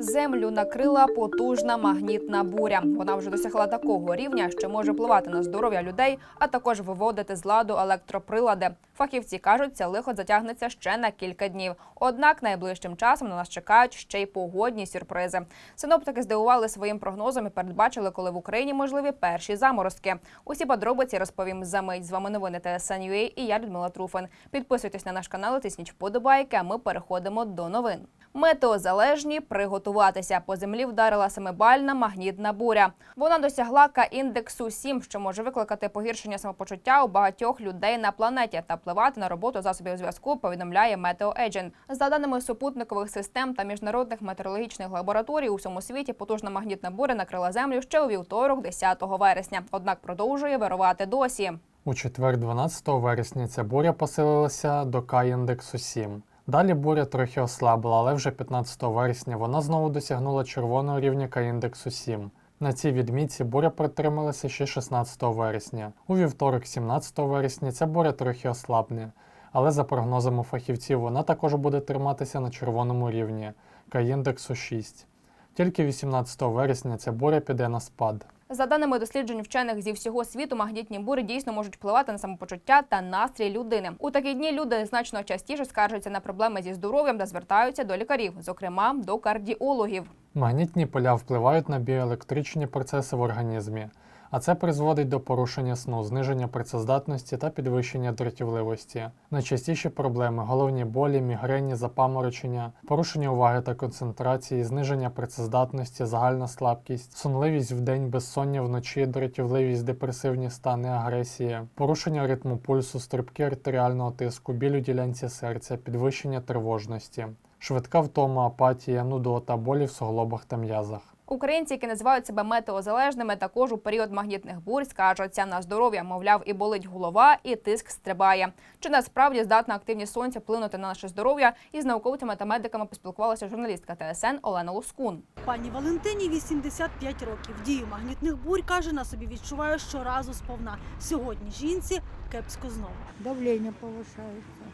Землю накрила потужна магнітна буря. Вона вже досягла такого рівня, що може впливати на здоров'я людей, а також виводити з ладу електроприлади. Фахівці кажуть, це лихо затягнеться ще на кілька днів. Однак найближчим часом на нас чекають ще й погодні сюрпризи. Синоптики здивували своїм прогнозом і передбачили, коли в Україні можливі перші заморозки. Усі подробиці розповім за мить. З вами новини ТСН.UA і я Людмила Труфин. Підписуйтесь на наш канал, і тисніть вподобайки. А ми переходимо до новин. Метеозалежні приготуватися. По землі вдарила семибальна магнітна буря. Вона досягла К-індексу 7, що може викликати погіршення самопочуття у багатьох людей на планеті та впливати на роботу засобів зв'язку. Повідомляє Метеоеджен. За даними супутникових систем та міжнародних метеорологічних лабораторій, у всьому світі потужна магнітна буря накрила землю ще у вівторок, 10 вересня. Однак продовжує вирувати досі. У четвер, 12 вересня, ця буря посилилася до К-індексу 7. Далі буря трохи ослабла, але вже 15 вересня вона знову досягнула червоного рівня К-індексу 7. На цій відмітці буря протрималася ще 16 вересня. У вівторок, 17 вересня, ця буря трохи ослабне, але за прогнозами фахівців вона також буде триматися на червоному рівні К-індексу 6. Тільки 18 вересня ця буря піде на спад. За даними досліджень вчених зі всього світу, магнітні бури дійсно можуть впливати на самопочуття та настрій людини. У такі дні люди значно частіше скаржаться на проблеми зі здоров'ям та звертаються до лікарів, зокрема до кардіологів. Магнітні поля впливають на біоелектричні процеси в організмі, а це призводить до порушення сну, зниження працездатності та підвищення дратівливості. Найчастіші проблеми головні болі, мігрені, запаморочення, порушення уваги та концентрації, зниження працездатності, загальна слабкість, сонливість вдень, безсоння вночі, дратівливість, депресивні стани, агресія, порушення ритму пульсу, стрибки артеріального тиску, біль у ділянці серця, підвищення тривожності. Швидка втома, апатія, нудота, болі в суглобах та м'язах. Українці, які називають себе метеозалежними, також у період магнітних бурь скаржаться на здоров'я. Мовляв, і болить голова, і тиск стрибає. Чи насправді здатна активність сонця вплинути на наше здоров'я? Із науковцями та медиками поспілкувалася журналістка ТСН Олена Лускун. Пані Валентині 85 років. Дію магнітних бурь каже, на собі відчуває щоразу сповна. Сьогодні жінці кепсько знову. давление повышается.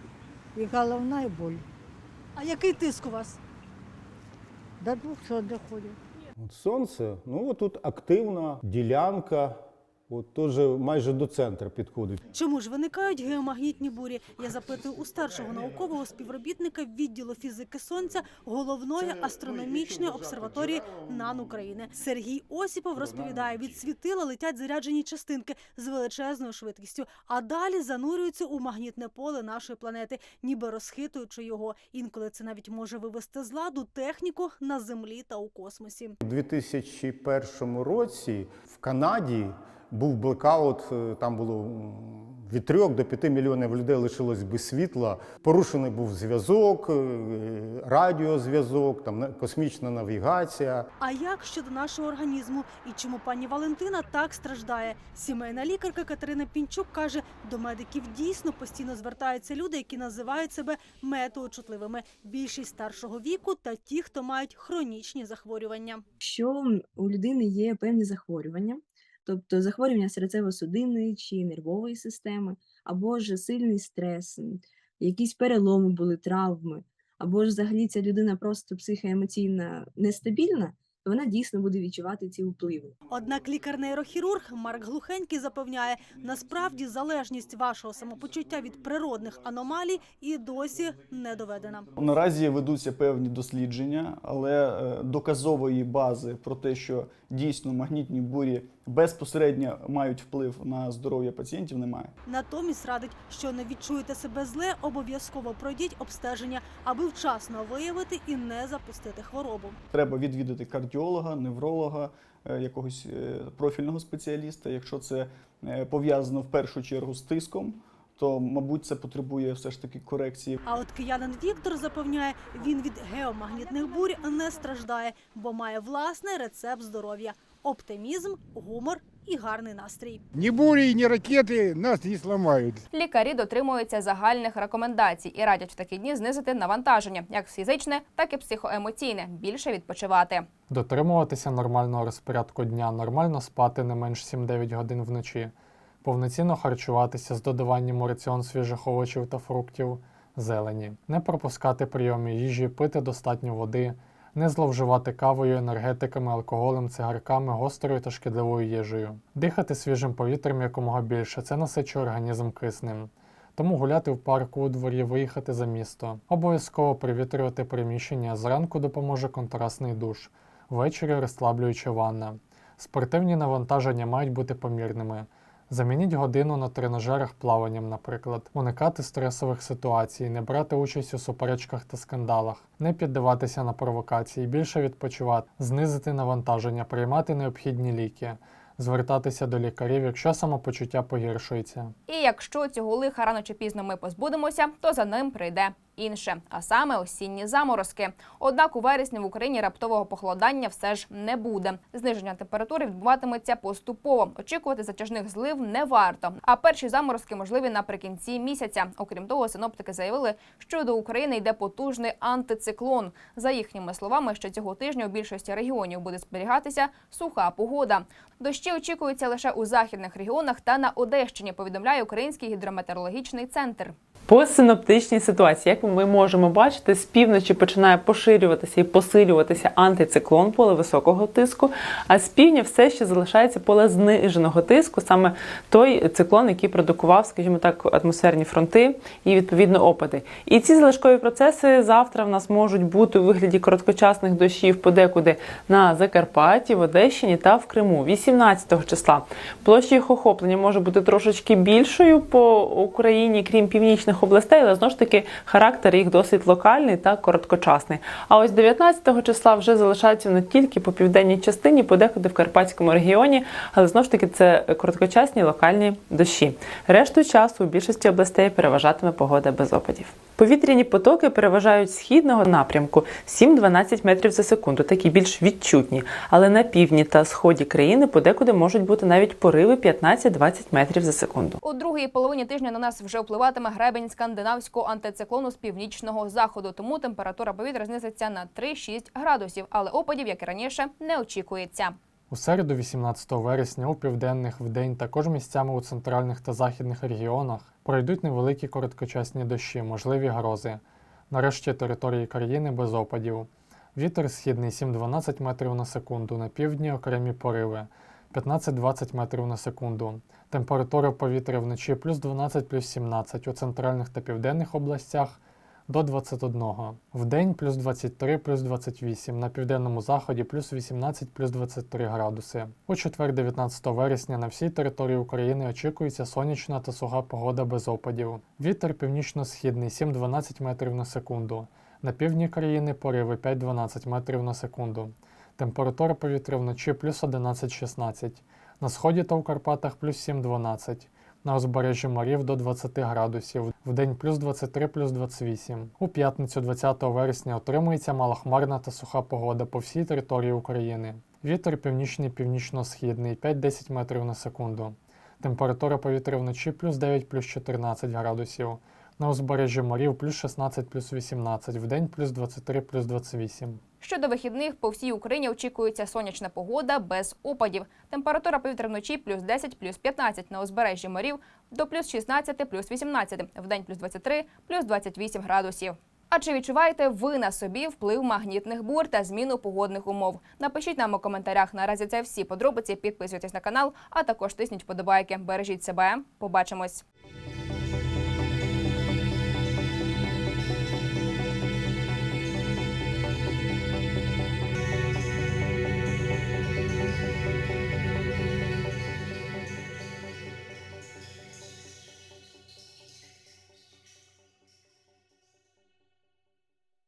И головная боль. А який тиск у вас? До 200 доходит. От сонце, ну тут активна ділянка, от теж майже до центру підходить. Чому ж виникають геомагнітні бурі? Я запитую у старшого наукового співробітника відділу фізики сонця головної астрономічної обсерваторії НАН України. Сергій Осіпов розповідає, від світила летять заряджені частинки з величезною швидкістю, а далі занурюються у магнітне поле нашої планети, ніби розхитуючи його. Інколи це навіть може вивести з ладу техніку на землі та у космосі. У 2001 році в Канаді був блекаут, е, там було від 3 до 5 мільйонів людей лишилось без світла. Порушений був зв'язок, е, радіозв'язок, там на- космічна навігація. А як щодо нашого організму і чому пані Валентина так страждає? Сімейна лікарка Катерина Пінчук каже, до медиків дійсно постійно звертаються люди, які називають себе метеочутливими. Більшість старшого віку та ті, хто мають хронічні захворювання. що у людини є певні захворювання, тобто захворювання серцево-судинної чи нервової системи, або ж сильний стрес, якісь переломи були, травми, або ж взагалі ця людина просто психоемоційно нестабільна, вона дійсно буде відчувати ці впливи. Однак лікар-нейрохірург Марк Глухенький запевняє, насправді залежність вашого самопочуття від природних аномалій і досі не доведена. Наразі ведуться певні дослідження, але е, доказової бази про те, що дійсно магнітні бурі безпосередньо мають вплив на здоров'я пацієнтів, немає. Натомість радить, що не відчуєте себе зле, обов'язково пройдіть обстеження, аби вчасно виявити і не запустити хворобу. Треба відвідати кардіолога, невролога, е, якогось е, профільного спеціаліста. Якщо це е, пов'язано в першу чергу з тиском, то мабуть це потребує все ж таки корекції. А от киянин Віктор запевняє, він від геомагнітних бурь не страждає, бо має власний рецепт здоров'я: оптимізм, гумор і гарний настрій. Ни бури, ни ракеты нас не сломают. Лікарі дотримуються загальних рекомендацій і радять в такі дні знизити навантаження, як фізичне, так і психоемоційне, більше відпочивати. Дотримуватися нормального розпорядку дня, нормально спати не менш 7-9 годин вночі, повноцінно харчуватися з додаванням у раціон свіжих овочів та фруктів, зелені, не пропускати прийоми їжі, пити достатньо води, не зловживати кавою, енергетиками, алкоголем, цигарками, гострою та шкідливою їжею, дихати свіжим повітрям якомога більше, це насичує організм киснем. Тому гуляти в парку у дворі, виїхати за місто. Обов'язково привітрювати приміщення. Зранку допоможе контрастний душ, ввечері розслаблююча ванна. Спортивні навантаження мають бути помірними. Замініть годину на тренажерах плаванням, наприклад, уникати стресових ситуацій, не брати участь у суперечках та скандалах, не піддаватися на провокації, більше відпочивати, знизити навантаження, приймати необхідні ліки, звертатися до лікарів, якщо самопочуття погіршується. І якщо цього лиха рано чи пізно ми позбудемося, то за ним прийде інше, а саме осінні заморозки. Однак у вересні в Україні раптового похолодання все ж не буде. Зниження температури відбуватиметься поступово. Очікувати затяжних злив не варто. А перші заморозки можливі наприкінці місяця. Окрім того, синоптики заявили, що до України йде потужний антициклон. За їхніми словами, що цього тижня у більшості регіонів буде зберігатися суха погода. Дощі очікуються лише у західних регіонах та на Одещині. Повідомляє Український гідрометеорологічний центр. По синоптичній ситуації, як ми можемо бачити, з півночі починає поширюватися і посилюватися антициклон поле високого тиску, а з півдня все ще залишається поле зниженого тиску, саме той циклон, який продукував, скажімо так, атмосферні фронти і відповідно опади. І ці залишкові процеси завтра в нас можуть бути у вигляді короткочасних дощів подекуди на Закарпатті, в Одещині та в Криму. 18 числа площа їх охоплення може бути трошечки більшою по Україні, крім північних областей, але знову ж таки характер їх досить локальний та короткочасний. А ось 19 числа вже залишаються не тільки по південній частині, подекуди в Карпатському регіоні, але знову ж таки це короткочасні локальні дощі. Решту часу у більшості областей переважатиме погода без опадів. Повітряні потоки переважають східного напрямку 7-12 метрів за секунду, такі більш відчутні. Але на півдні та сході країни подекуди можуть бути навіть пориви 15-20 метрів за секунду. У другій половині тижня на нас вже впливатиме гребень скандинавського антициклону з північного заходу. Тому температура повітря знизиться на 3-6 градусів, але опадів, як і раніше, не очікується. У середу, 18 вересня, у південних вдень, також місцями у центральних та західних регіонах пройдуть невеликі короткочасні дощі, можливі грози. Нарешті території країни без опадів. Вітер східний 7-12 метрів на секунду, на півдні окремі пориви 15-20 метрів на секунду. Температура повітря вночі плюс 12 плюс 17 у центральних та південних областях до 21. Вдень плюс 23 плюс 28, на південному заході плюс 18 плюс 23 градуси. У четвер 19 вересня на всій території України очікується сонячна та суха погода без опадів. Вітер північно-східний 7-12 метрів на секунду. На півдні країни пориви 5-12 метрів на секунду. Температура повітря вночі плюс 11-16. На сході та у Карпатах плюс 7-12. На узбережжі морів до 20 градусів, вдень плюс 23 плюс 28. У п'ятницю 20 вересня отримується малохмарна та суха погода по всій території України. Вітер північний північно-східний 5-10 метрів на секунду. Температура повітря вночі плюс 9 плюс 14 градусів. На узбережжі морів плюс 16 плюс 18, вдень плюс 23 плюс 28. Щодо вихідних, по всій Україні очікується сонячна погода без опадів. Температура повітря вночі плюс 10, плюс 15 на узбережжі морів до плюс 16, плюс 18, вдень плюс 23, плюс 28 градусів. А чи відчуваєте ви на собі вплив магнітних бур та зміну погодних умов? Напишіть нам у коментарях. Наразі це всі подробиці. Підписуйтесь на канал, а також тисніть вподобайки. Бережіть себе. Побачимось.